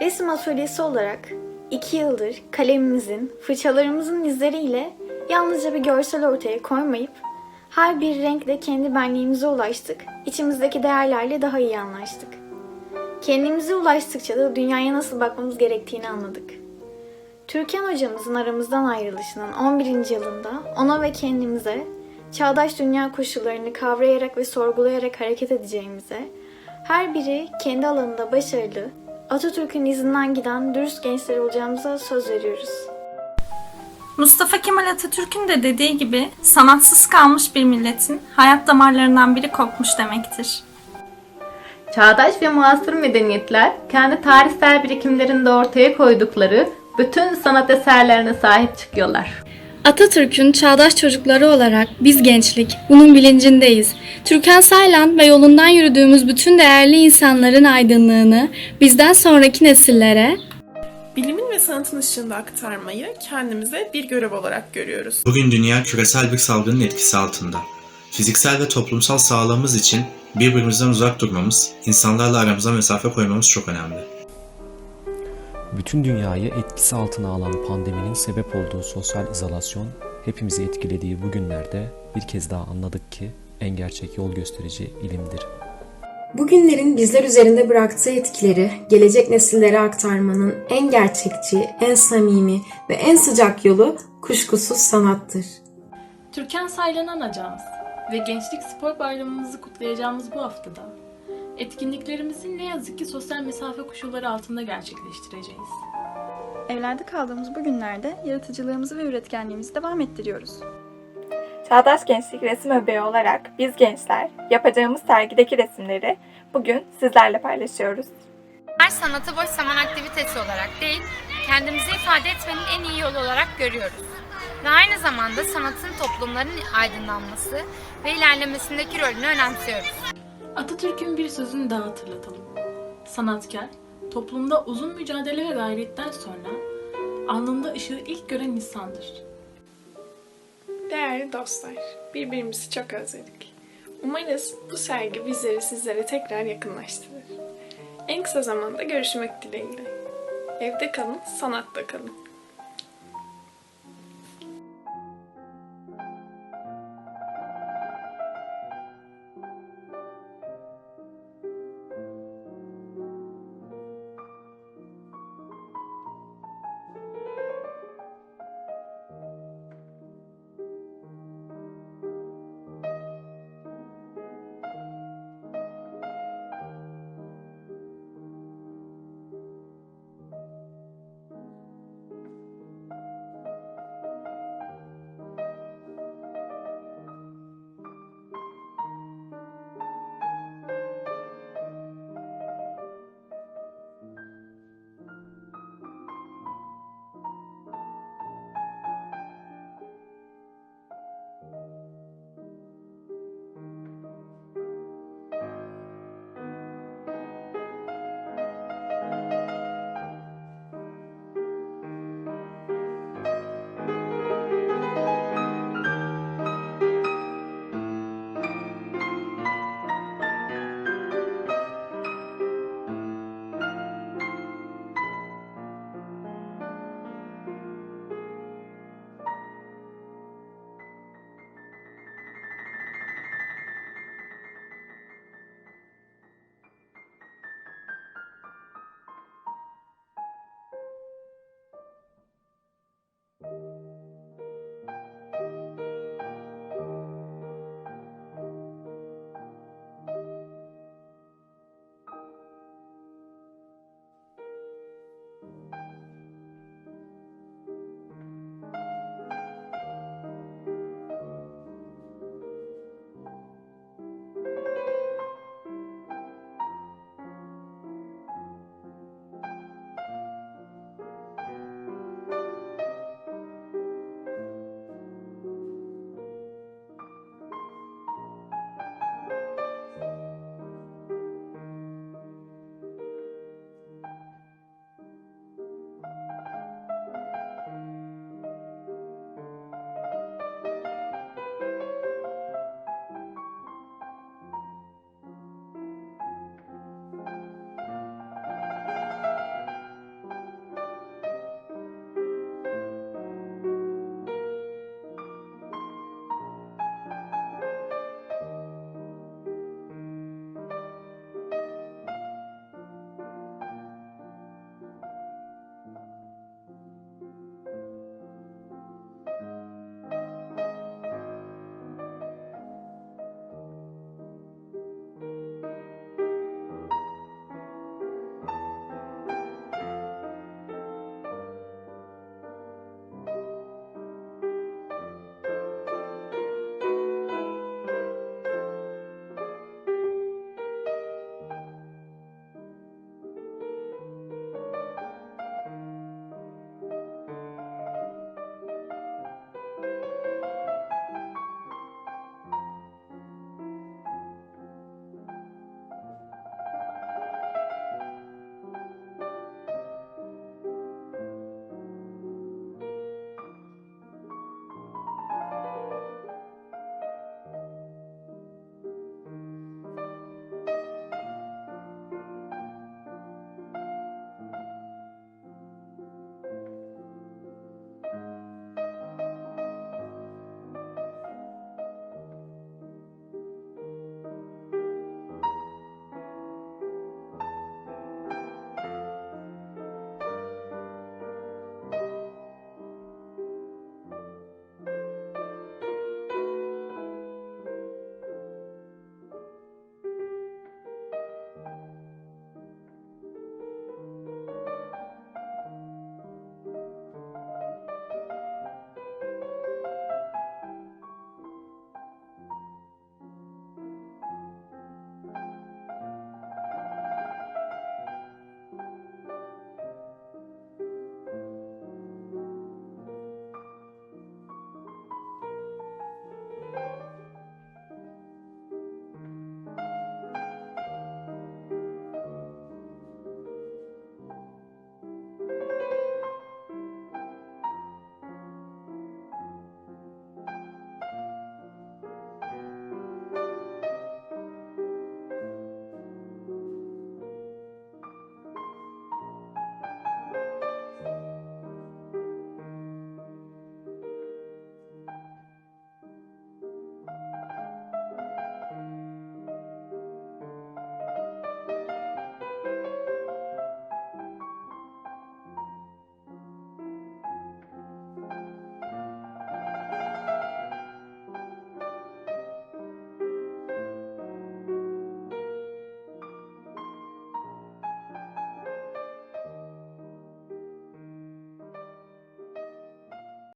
Resim atölyesi olarak iki yıldır kalemimizin, fırçalarımızın izleriyle yalnızca bir görsel ortaya koymayıp her bir renkle kendi benliğimize ulaştık, içimizdeki değerlerle daha iyi anlaştık. Kendimize ulaştıkça da dünyaya nasıl bakmamız gerektiğini anladık. Türkan hocamızın aramızdan ayrılışının 11. yılında ona ve kendimize çağdaş dünya koşullarını kavrayarak ve sorgulayarak hareket edeceğimize, her biri kendi alanında başarılı, Atatürk'ün izinden giden dürüst gençler olacağımıza söz veriyoruz. Mustafa Kemal Atatürk'ün de dediği gibi sanatsız kalmış bir milletin hayat damarlarından biri kopmuş demektir. Çağdaş ve muasır medeniyetler kendi tarihsel birikimlerinde ortaya koydukları bütün sanat eserlerine sahip çıkıyorlar. Atatürk'ün çağdaş çocukları olarak biz gençlik bunun bilincindeyiz. Türkan Saylan ve yolundan yürüdüğümüz bütün değerli insanların aydınlığını bizden sonraki nesillere Bilimin ve sanatın ışığında aktarmayı kendimize bir görev olarak görüyoruz. Bugün dünya küresel bir salgının etkisi altında. Fiziksel ve toplumsal sağlığımız için birbirimizden uzak durmamız, insanlarla aramıza mesafe koymamız çok önemli. Bütün dünyayı etkisi altına alan pandeminin sebep olduğu sosyal izolasyon hepimizi etkilediği bu günlerde bir kez daha anladık ki en gerçek yol gösterici ilimdir. Bugünlerin bizler üzerinde bıraktığı etkileri gelecek nesillere aktarmanın en gerçekçi, en samimi ve en sıcak yolu kuşkusuz sanattır. Türkan Saylan anacağız ve Gençlik Spor Bayramımızı kutlayacağımız bu haftada etkinliklerimizi ne yazık ki sosyal mesafe koşulları altında gerçekleştireceğiz. Evlerde kaldığımız bu günlerde yaratıcılığımızı ve üretkenliğimizi devam ettiriyoruz. Çağdaş Gençlik Resim Öbeği olarak biz gençler yapacağımız sergideki resimleri bugün sizlerle paylaşıyoruz. Her sanatı boş zaman aktivitesi olarak değil, kendimizi ifade etmenin en iyi yolu olarak görüyoruz. Ve aynı zamanda sanatın toplumların aydınlanması ve ilerlemesindeki rolünü önemsiyoruz. Atatürk'ün bir sözünü daha hatırlatalım. Sanatkar, toplumda uzun mücadele ve gayretten sonra alnında ışığı ilk gören insandır. Değerli dostlar, birbirimizi çok özledik. Umarız bu sergi bizleri sizlere tekrar yakınlaştırır. En kısa zamanda görüşmek dileğiyle. Evde kalın, sanatta kalın.